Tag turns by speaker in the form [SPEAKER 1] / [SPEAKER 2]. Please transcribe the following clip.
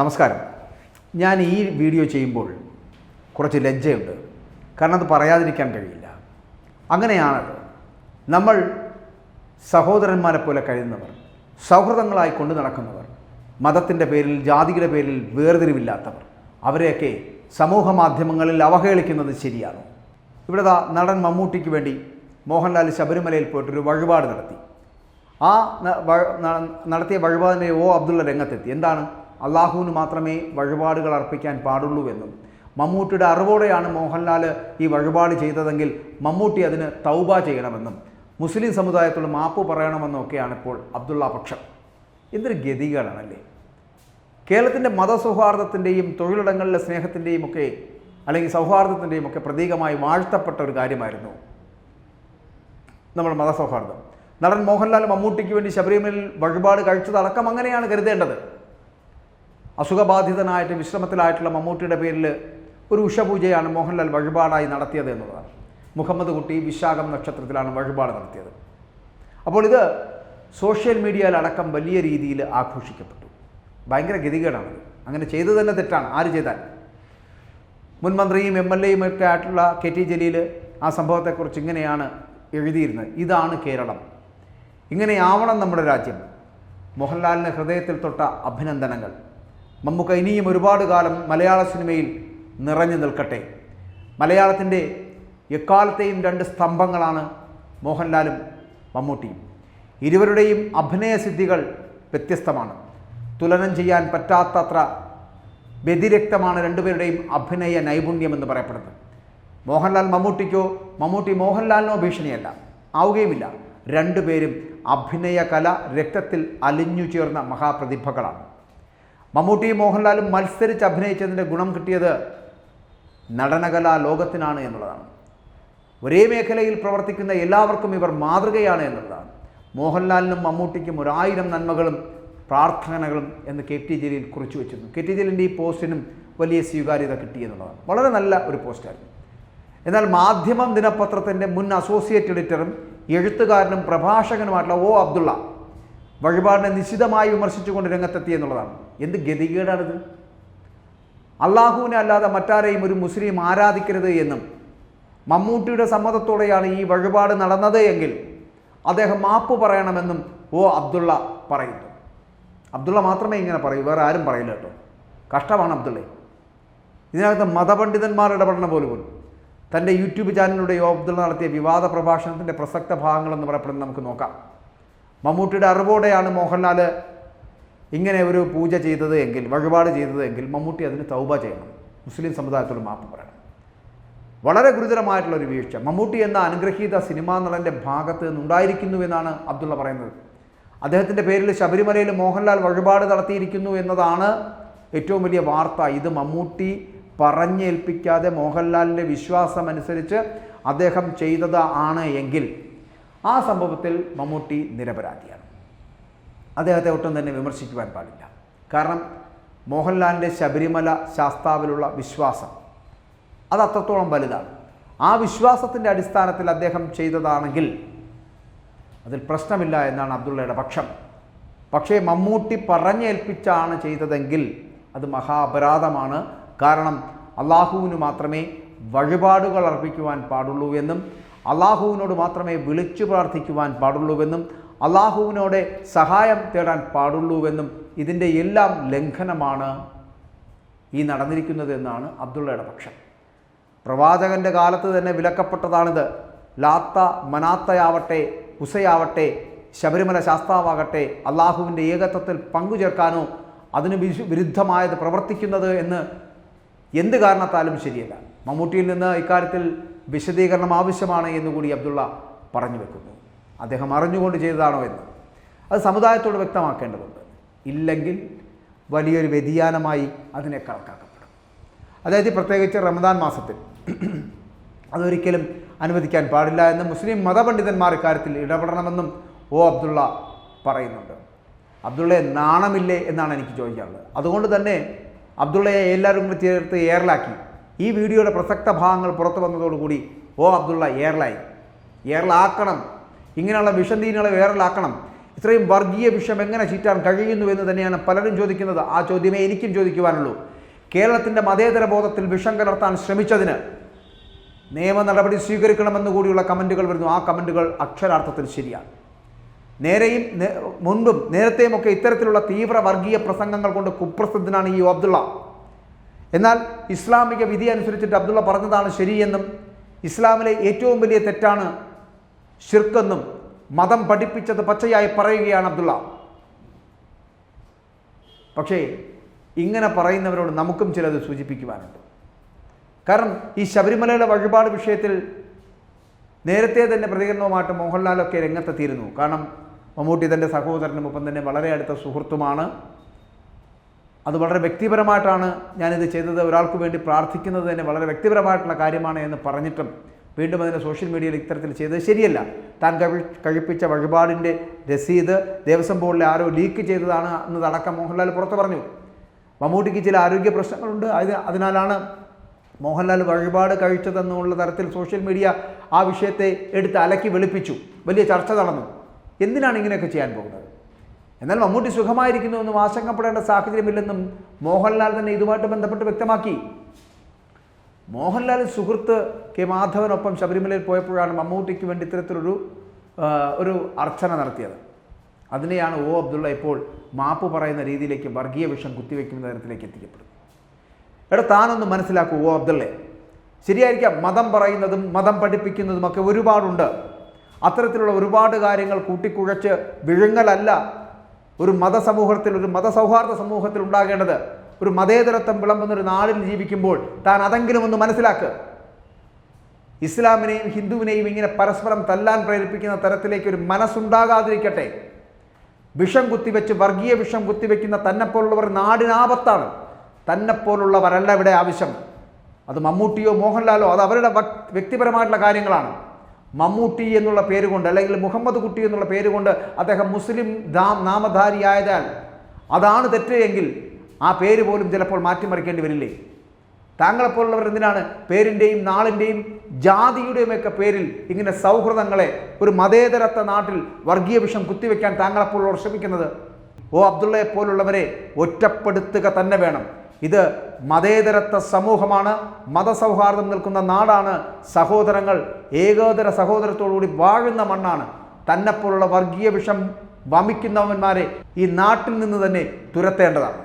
[SPEAKER 1] നമസ്കാരം. ഞാൻ ഈ വീഡിയോ ചെയ്യുമ്പോൾ കുറച്ച് ലജ്ജയുണ്ട്. കാരണം അത് പറയാതിരിക്കാൻ കഴിയില്ല. അങ്ങനെയാണ് നമ്മൾ സഹോദരന്മാരെ പോലെ കഴിയുന്നവർ സൗഹൃദങ്ങളായി കൊണ്ടു നടക്കുന്നവർ മതത്തിന്റെ പേരിൽ ജാതിയുടെ പേരിൽ വേർതിരിവില്ലാത്തവർ അവരെയൊക്കെ സമൂഹ മാധ്യമങ്ങളിൽ അവഹേളിക്കുന്നത് ശരിയാണോ? ഇവിടെ നടൻ മമ്മൂട്ടിക്ക് വേണ്ടി മോഹൻലാൽ ശബരിമലയിൽ പോയിട്ടൊരു വഴിപാട് നടത്തി. ആ നടത്തിയ വഴിപാടിനെ ഓ അബ്ദുള്ള രംഗത്തെത്തി. എന്താണ്? അള്ളാഹുവിന് മാത്രമേ വഴിപാടുകൾ അർപ്പിക്കാൻ പാടുള്ളൂ എന്നും മമ്മൂട്ടിയുടെ അറിവോടെയാണ് മോഹൻലാൽ ഈ വഴിപാട് ചെയ്തതെങ്കിൽ മമ്മൂട്ടി അതിന് തൗബ ചെയ്യണമെന്നും മുസ്ലിം സമുദായത്തോട് മാപ്പ് പറയണമെന്നൊക്കെയാണ് ഇപ്പോൾ അബ്ദുള്ള പക്ഷം. എന്തൊരു ഗതികളാണല്ലേ കേരളത്തിന്റെ മതസൗഹാർദ്ദത്തിന്റെയും തൊഴിലിടങ്ങളിലെ സ്നേഹത്തിന്റെയും ഒക്കെ അല്ലെങ്കിൽ സൗഹാർദ്ദത്തിന്റെയും ഒക്കെ പ്രതീകമായി വാഴ്ത്തപ്പെട്ട ഒരു കാര്യമായിരുന്നു നമ്മുടെ മതസൗഹാർദ്ദം. നടൻ മോഹൻലാൽ മമ്മൂട്ടിക്ക് വേണ്ടി ശബരിമലയിൽ വഴിപാട് കഴിച്ചതടക്കം അങ്ങനെയാണ് കരുതേണ്ടത്. അസുഖബാധിതനായിട്ട് വിശ്രമത്തിലായിട്ടുള്ള മമ്മൂട്ടിയുടെ പേരിൽ ഒരു ഉഷപൂജയാണ് മോഹൻലാൽ വഴിപാടായി നടത്തിയത് എന്നുള്ളതാണ്. മുഹമ്മദ് കുട്ടി വിശാഖം നക്ഷത്രത്തിലാണ് വഴിപാട് നടത്തിയത്. അപ്പോൾ ഇത് സോഷ്യൽ മീഡിയയിലടക്കം വലിയ രീതിയിൽ ആഘോഷിക്കപ്പെട്ടു. ഭയങ്കര ഗതികേടാണ് അങ്ങനെ ചെയ്തു തന്നെ തെറ്റാണ്. ആര് ചെയ്താൽ? മുൻ മന്ത്രിയും എം എൽ എയും ഒക്കെ ആയിട്ടുള്ള കെ ടി ജലീൽ ആ സംഭവത്തെക്കുറിച്ച് ഇങ്ങനെയാണ് എഴുതിയിരുന്നത്. ഇതാണ് കേരളം. ഇങ്ങനെയാവണം നമ്മുടെ രാജ്യം. മോഹൻലാലിന് ഹൃദയത്തിൽ തൊട്ട അഭിനന്ദനങ്ങൾ. മമ്മൂക്ക ഇനിയും ഒരുപാട് കാലം മലയാള സിനിമയിൽ നിറഞ്ഞു നിൽക്കട്ടെ. മലയാളത്തിന്റെ എക്കാലത്തെയും രണ്ട് സ്തംഭങ്ങളാണ് മോഹൻലാലും മമ്മൂട്ടിയും. ഇരുവരുടെയും അഭിനയസിദ്ധികൾ വ്യത്യസ്തമാണ്. തുലനം ചെയ്യാൻ പറ്റാത്തത്ര വ്യതിരക്തമാണ് രണ്ടുപേരുടെയും അഭിനയ നൈപുണ്യം എന്ന് പറയപ്പെടുന്നത്. മോഹൻലാൽ മമ്മൂട്ടിക്കോ മമ്മൂട്ടി മോഹൻലാലിനോ ഭീഷണിയല്ല ആവുകയുമില്ല. രണ്ടുപേരും അഭിനയ കല രക്തത്തിൽ അലിഞ്ഞു ചേർന്ന മഹാപ്രതിഭകളാണ്. മമ്മൂട്ടിയും മോഹൻലാലും മത്സരിച്ച് അഭിനയിച്ചതിന്റെ ഗുണം കിട്ടിയത് നടനകലാ ലോകത്തിനാണ് എന്നുള്ളതാണ്. ഒരേ മേഖലയിൽ പ്രവർത്തിക്കുന്ന എല്ലാവർക്കും ഇവർ മാതൃകയാണ് എന്നുള്ളതാണ്. മോഹൻലാലിനും മമ്മൂട്ടിക്കും ഒരായിരം നന്മകളും പ്രാർത്ഥനകളും എന്ന് കെ ടി ജലീൽ കുറിച്ചു വെച്ചിരുന്നു. കെ ടി ജലീലിന്റെ ഈ പോസ്റ്റിനും വലിയ സ്വീകാര്യത കിട്ടി എന്നുള്ളതാണ്. വളരെ നല്ല ഒരു പോസ്റ്റായിരുന്നു. എന്നാൽ മാധ്യമം ദിനപത്രത്തിന്റെ മുൻ അസോസിയേറ്റ് എഡിറ്ററും എഴുത്തുകാരനും പ്രഭാഷകനുമായിട്ടുള്ള ഒ അബ്ദുള്ള വഴിപാടിനെ നിശിതമായി വിമർശിച്ചുകൊണ്ട് രംഗത്തെത്തി എന്നുള്ളതാണ്. എന്ത് ഗതികേടാണിത്? അള്ളാഹുവിനെ അല്ലാതെ മറ്റാരെയും ഒരു മുസ്ലിം ആരാധിക്കരുത് എന്നും മമ്മൂട്ടിയുടെ സമ്മതത്തോടെയാണ് ഈ വഴിപാട് നടന്നത് എങ്കിൽ അദ്ദേഹം മാപ്പ് പറയണമെന്നും ഓ അബ്ദുള്ള പറയുന്നു. അബ്ദുള്ള മാത്രമേ ഇങ്ങനെ പറയൂ വേറെ ആരും പറയില്ല കേട്ടോ. കഷ്ടമാണ് അബ്ദുള്ള ഇതിനകത്ത് മതപണ്ഡിതന്മാർ ഇടപെടണ പോലും. തന്റെ യൂട്യൂബ് ചാനലിലൂടെ ഓ അബ്ദുള്ള നടത്തിയ വിവാദ പ്രഭാഷണത്തിന്റെ പ്രസക്ത ഭാഗങ്ങളെന്ന് പറയപ്പെടുന്നത് നമുക്ക് നോക്കാം. മമ്മൂട്ടിയുടെ അറിവോടെയാണ് മോഹൻലാൽ ഇങ്ങനെ ഒരു പൂജ ചെയ്തത് എങ്കിൽ വഴിപാട് ചെയ്തത് എങ്കിൽ മമ്മൂട്ടി അതിന് തൗബ ചെയ്യണം. മുസ്ലിം സമുദായത്തോട് മാപ്പ് പറയണം. വളരെ ഗുരുതരമായിട്ടുള്ള ഒരു വീഴ്ച. മമ്മൂട്ടി എന്ന അനുഗ്രഹീത സിനിമാ നടന്റെ ഭാഗത്ത് നിന്നുണ്ടായിരിക്കുന്നു എന്നാണ് അബ്ദുള്ള പറയുന്നത്. അദ്ദേഹത്തിന്റെ പേരിൽ ശബരിമലയിൽ മോഹൻലാൽ വഴിപാട് നടത്തിയിരിക്കുന്നു എന്നതാണ് ഏറ്റവും വലിയ വാർത്ത. ഇത് മമ്മൂട്ടി പറഞ്ഞേൽപ്പിക്കാതെ മോഹൻലാലിന്റെ വിശ്വാസമനുസരിച്ച് അദ്ദേഹം ചെയ്തത് ആണ് എങ്കിൽ ആ സംഭവത്തിൽ മമ്മൂട്ടി നിരപരാധിയാണ്. അദ്ദേഹത്തെ ഒട്ടും തന്നെ വിമർശിക്കുവാൻ പാടില്ല. കാരണം മോഹൻലാലിന്റെ ശബരിമല ശാസ്താവിലുള്ള വിശ്വാസം അത് അത്രത്തോളം വലുതാണ്. ആ വിശ്വാസത്തിന്റെ അടിസ്ഥാനത്തിൽ അദ്ദേഹം ചെയ്തതാണെങ്കിൽ അതിൽ പ്രശ്നമില്ല എന്നാണ് അബ്ദുള്ളയുടെ പക്ഷം. പക്ഷേ മമ്മൂട്ടി പറഞ്ഞേൽപ്പിച്ചാണ് ചെയ്തതെങ്കിൽ അത് മഹാ അപരാധമാണ് കാരണം അള്ളാഹുവിന് മാത്രമേ വഴിപാടുകൾ അർപ്പിക്കുവാൻ പാടുള്ളൂ എന്നും അള്ളാഹുവിനോട് മാത്രമേ വിളിച്ചു പ്രാർത്ഥിക്കുവാൻ പാടുള്ളൂവെന്നും അള്ളാഹുവിനോടെ സഹായം തേടാൻ പാടുള്ളൂവെന്നും ഇതിന്റെ എല്ലാം ലംഘനമാണ് ഈ നടന്നിരിക്കുന്നത് എന്നാണ് അബ്ദുള്ളയുടെ പക്ഷം. പ്രവാചകന്റെ കാലത്ത് തന്നെ വിലക്കപ്പെട്ടതാണിത്. ലാത്ത മനാത്തയാവട്ടെ ഉസയാവട്ടെ ശബരിമല ശാസ്താവാകട്ടെ അള്ളാഹുവിന്റെ ഏകത്വത്തിൽ പങ്കുചേർക്കാനോ അതിന് വിരുദ്ധമായത് പ്രവർത്തിക്കുന്നത് എന്ന് എന്ത് കാരണത്താലും ശരിയല്ല. മമ്മൂട്ടിയിൽ നിന്ന് ഇക്കാര്യത്തിൽ വിശദീകരണം ആവശ്യമാണ് എന്നുകൂടി അബ്ദുള്ള പറഞ്ഞു വെക്കുന്നു. അദ്ദേഹം അറിഞ്ഞുകൊണ്ട് ചെയ്തതാണോ എന്ന്. അത് സമുദായത്തോട് വ്യക്തമാക്കേണ്ടതുണ്ട്. ഇല്ലെങ്കിൽ വലിയൊരു വ്യതിയാനമായി അതിനെ കണക്കാക്കപ്പെടും. അതായത് പ്രത്യേകിച്ച് റമദാൻ മാസത്തിൽ അതൊരിക്കലും അനുവദിക്കാൻ പാടില്ല എന്ന് മുസ്ലിം മതപണ്ഡിതന്മാർ ഇക്കാര്യത്തിൽ ഇടപെടണമെന്നും ഓ അബ്ദുള്ള പറയുന്നുണ്ട്. അബ്ദുള്ളയെ നാണമില്ലേ എന്നാണ് എനിക്ക് ചോദിക്കാനുള്ളത്. അതുകൊണ്ട് തന്നെ അബ്ദുള്ളയെ എല്ലാവരും കൂടി ചേർത്ത് എയറിലാക്കി ഈ വീഡിയോയുടെ പ്രസക്ത ഭാഗങ്ങൾ പുറത്തു വന്നതോടുകൂടി ഓ അബ്ദുള്ള എയർലൈൻ എയർലാക്കണം ഇങ്ങനെയുള്ള വിഷന്തീനുകളെ വേറലാക്കണം. ഇത്രയും വർഗീയ വിഷം എങ്ങനെ ചീറ്റാൻ കഴിയുന്നു എന്ന് തന്നെയാണ് പലരും ചോദിക്കുന്നത്. ആ ചോദ്യമേ എനിക്കും ചോദിക്കുവാനുള്ളൂ. കേരളത്തിന്റെ മതേതര ബോധത്തിൽ വിഷം കലർത്താൻ ശ്രമിച്ചതിന് നിയമ നടപടി സ്വീകരിക്കണമെന്ന് കൂടിയുള്ള കമന്റുകൾ വരുന്നു. ആ കമന്റുകൾ അക്ഷരാർത്ഥത്തിൽ ശരിയാണ്. നേരെയും മുൻപും നേരത്തെയുമൊക്കെ ഇത്തരത്തിലുള്ള തീവ്ര വർഗീയ പ്രസംഗങ്ങൾ കൊണ്ട് കുപ്രസിദ്ധനാണ് ഈ അബ്ദുള്ള. എന്നാൽ ഇസ്ലാമിക വിധി അനുസരിച്ചിട്ട് അബ്ദുള്ള പറഞ്ഞതാണ് ശരിയെന്നും ഇസ്ലാമിലെ ഏറ്റവും വലിയ തെറ്റാണ് ഷിർക്കെന്നും മതം പഠിപ്പിച്ചത് പച്ചയായി പറയുകയാണ് അബ്ദുള്ള. പക്ഷേ ഇങ്ങനെ പറയുന്നവരോട് നമുക്കും ചിലത് സൂചിപ്പിക്കുവാനുണ്ട്. കാരണം ഈ ശബരിമലയുടെ വഴിപാട് വിഷയത്തിൽ നേരത്തെ തന്നെ പ്രതികരണവുമായിട്ട് മോഹൻലാലൊക്കെ രംഗത്തെത്തിയിരുന്നു. കാരണം മമ്മൂട്ടി തന്റെ സഹോദരനും ഒപ്പം തന്നെ വളരെ അടുത്ത സുഹൃത്തുമാണ്. അത് വളരെ വ്യക്തിപരമായിട്ടാണ് ഞാനിത് ചെയ്തത്. ഒരാൾക്ക് വേണ്ടി പ്രാർത്ഥിക്കുന്നത് തന്നെ വളരെ വ്യക്തിപരമായിട്ടുള്ള കാര്യമാണ് എന്ന് പറഞ്ഞിട്ടും വീണ്ടും അതിനെ സോഷ്യൽ മീഡിയയിൽ ഇത്തരത്തിൽ ചെയ്തത് ശരിയല്ല. താൻ കഴി കഴിപ്പിച്ച വഴിപാടിന്റെ രസീത് ദേവസ്വം ബോർഡിലെ ആരോ ലീക്ക് ചെയ്തതാണ് എന്നതടക്കം മോഹൻലാൽ പുറത്തു പറഞ്ഞു. മമ്മൂട്ടിക്ക് ചില ആരോഗ്യ പ്രശ്നങ്ങളുണ്ട്. അത് അതിനാലാണ് മോഹൻലാൽ വഴിപാട് കഴിച്ചതെന്നുള്ള തരത്തിൽ സോഷ്യൽ മീഡിയ ആ വിഷയത്തെ എടുത്ത് അലക്കി വെളുപ്പിച്ചു. വലിയ ചർച്ച നടന്നു. എന്തിനാണ് ഇങ്ങനെയൊക്കെ ചെയ്യാൻ പോകുന്നത്? എന്നാൽ മമ്മൂട്ടി സുഖമായിരിക്കുന്നുവെന്നും ആശങ്കപ്പെടേണ്ട സാഹചര്യമില്ലെന്നും മോഹൻലാൽ തന്നെ ഇതുമായിട്ട് ബന്ധപ്പെട്ട് വ്യക്തമാക്കി. മോഹൻലാൽ സുഹൃത്ത് കെ മാധവനൊപ്പം ശബരിമലയിൽ പോയപ്പോഴാണ് മമ്മൂട്ടിക്ക് വേണ്ടി ഇത്തരത്തിലൊരു ഒരു അർച്ചന നടത്തിയത്. അതിനെയാണ് ഒ അബ്ദുള്ള ഇപ്പോൾ മാപ്പ് പറയുന്ന രീതിയിലേക്ക് വർഗീയ വിഷം കുത്തിവെക്കുന്ന തരത്തിലേക്ക് എത്തിക്കപ്പെടുന്നത്. എടാ താനൊന്ന് മനസ്സിലാക്കൂ ഓ അബ്ദുള്ളെ. ശരിയായിരിക്കാം മതം പറയുന്നതും മതം പഠിപ്പിക്കുന്നതും ഒക്കെ ഒരുപാടുണ്ട്. അത്തരത്തിലുള്ള ഒരുപാട് കാര്യങ്ങൾ കൂട്ടിക്കുഴച്ച് വിഴുങ്ങലല്ല ഒരു മതസമൂഹത്തിൽ ഒരു മതസൗഹാർദ്ദ സമൂഹത്തിൽ ഉണ്ടാകേണ്ടത് ഒരു മതേതരത്വം വിളമ്പുന്ന ഒരു നാടിൽ ജീവിക്കുമ്പോൾ താൻ അതെങ്കിലും ഒന്ന് മനസ്സിലാക്കുക ഇസ്ലാമിനെയും ഹിന്ദുവിനെയും ഇങ്ങനെ പരസ്പരം തല്ലാൻ പ്രേരിപ്പിക്കുന്ന തരത്തിലേക്ക് ഒരു മനസ്സുണ്ടാകാതിരിക്കട്ടെ. വിഷം കുത്തിവെച്ച് വർഗീയ വിഷം കുത്തിവെക്കുന്ന തന്നെപ്പോലുള്ളവർ നാടിനാപത്താണ് തന്നെപ്പോലുള്ളവരല്ല ഇവിടെ ആവശ്യം. അത് മമ്മൂട്ടിയോ മോഹൻലാലോ അത് അവരുടെ വ്യക്തിപരമായിട്ടുള്ള കാര്യങ്ങളാണ്. മമ്മൂട്ടി എന്നുള്ള പേര് കൊണ്ട് അല്ലെങ്കിൽ മുഹമ്മദ് കുട്ടി എന്നുള്ള പേര് കൊണ്ട് അദ്ദേഹം മുസ്ലിം ദാം നാമധാരിയായതാൽ അതാണ് തെറ്റ് എങ്കിൽ ആ പേര് പോലും ചിലപ്പോൾ മാറ്റിമറിക്കേണ്ടി വരില്ലേ? താങ്കളെപ്പോലുള്ളവർ എന്തിനാണ് പേരിന്റെയും നാളിന്റെയും ജാതിയുടെയുമൊക്കെ പേരിൽ ഇങ്ങനെ സൗഹൃദങ്ങളെ ഒരു മതേതരത്ത നാട്ടിൽ വർഗീയ വിഷം കുത്തിവെക്കാൻ താങ്കളെപ്പോലുള്ളവർ ശ്രമിക്കുന്നത്? ഓ അബ്ദുള്ളയെ പോലുള്ളവരെ ഒറ്റപ്പെടുത്തുക തന്നെ വേണം. ഇത് മതേതരത്വ സമൂഹമാണ്. മതസൗഹാർദ്ദം നിൽക്കുന്ന നാടാണ്. സഹോദരങ്ങൾ ഏകോദര സഹോദരത്തോടുകൂടി വാഴുന്ന മണ്ണാണ്. തന്നെപ്പോലുള്ള വർഗീയ വിഷം വമിക്കുന്നവന്മാരെ ഈ നാട്ടിൽ നിന്ന് തന്നെ തുരത്തേണ്ടതാണ്.